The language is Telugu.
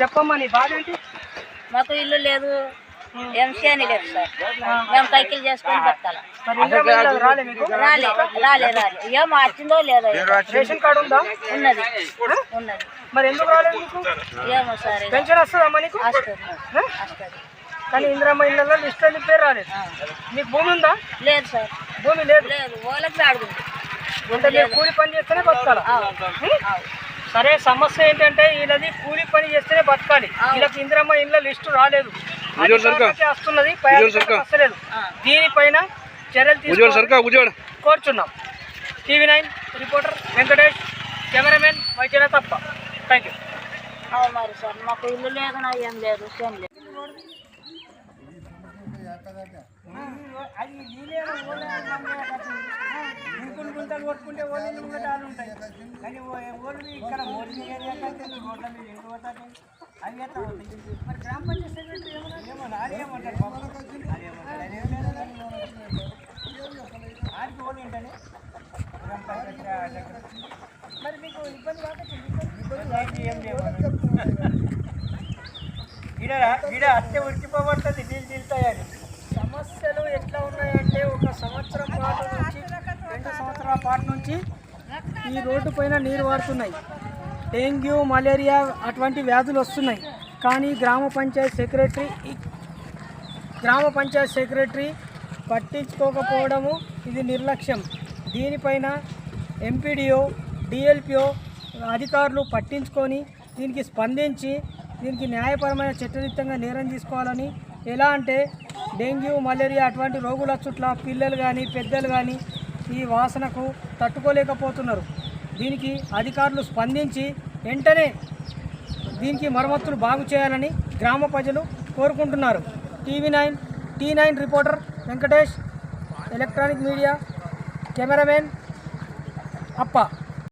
చెప్పమ్మా నీ బాధ ఏంటి? మాకు ఇల్లు లేదు ఎంసీ అని లేదు సార్. మేము కైకిలు చేసుకొని బతకాల. రాలే మీకు? రాలే రాలే రాలే. ఏం వచ్చిందో లేదో రేషన్ కార్డు ఉందా? ఉన్నది. ఉన్నది. మరి ఎందుకు రాలేదు ఏమో సార్ ఇక పెన్షన్ వస్తుందమ్మా నీకు? వస్తుంది. ఆ? వస్తుంది. కానీ ఇందిరమ్మ ఇళ్ళలో లిస్ట్ అని పేరు రాలేదు? మీకు భూమి ఉందా? లేదు సార్. భూమి లేదు. లేదు ఓలకి అడుగుంది అంటే మీరు కూలి పని చేస్తేనే బతకాలి? సరే సమస్య ఏంటంటే వీళ్ళది కూలి పని చేస్తేనే బతకాలి. వీళ్ళకి ఇందిరమ్మ ఇళ్ళ లిస్టు రాలేదు. వస్తున్నది వస్తలేదు. దీనిపైన చర్యలు తీసుకోవాలని కోరుచున్నాం. TV nine reporter Venkatesh cameraman వైద్యుల తప్ప థ్యాంక్ యూ మరి సార్ మాకు ఇల్లు లేదు నా ఏం లేదు ఏం లేదు. అది గుంతలు కొట్టుకుంటే ఉంటాయి. కానీ ఓళ్ళు ఇక్కడ ఓళ్ళు ఏరియా కంటే రోడ్ల మీద ఎందుకు పోతాయి అవి ఎట్లా అవుతాయి మరి గ్రామ పంచాయతీ సెక్రటరీ ఏమన్నా ఏమన్నా అది ఏమంటారు బాబు. అదేమంటారు అదేం లేదు ఆడికి ఓళ్ళు ఏంటని? గ్రామ పంచాయతీ సెక్రటరీ మరి మీకు ఇబ్బంది కాకపోతే ఏం లేవు ఈడ ఈడ అట్టే ఉడికిపోబడుతుంది నీళ్ళు తీలుతాయని సమస్యలు ఎట్లా ఉన్నాయంటే ఒక సంవత్సరం పాటు నుంచి రెండు సంవత్సరాల పాటు నుంచి ఈ రోడ్డు పైన నీరు వాడుతున్నాయి డెంగ్యూ మలేరియా అటువంటి వ్యాధులు వస్తున్నాయి. కానీ గ్రామ పంచాయత్ సెక్రటరీ గ్రామ పంచాయత్ సెక్రటరీ పట్టించుకోకపోవడము ఇది నిర్లక్ష్యం. దీనిపైన ఎంపీడీఓ డిఎల్పిఓ అధికారులు పట్టించుకొని దీనికి స్పందించి దీనికి న్యాయపరమైన చట్టరీత్యంగా నేరం తీసుకోవాలని ఎలా అంటే డెంగ్యూ మలేరియా అటువంటి రోగుల చుట్ల పిల్లలు కానీ పెద్దలు కానీ ఈ వాసనకు తట్టుకోలేకపోతున్నారు. దీనికి అధికారులు స్పందించి వెంటనే దీనికి మరమ్మతులు బాగు చేయాలని గ్రామ ప్రజలు కోరుకుంటున్నారు. TV nine T nine reporter Venkatesh electronic media cameraman అప్ప.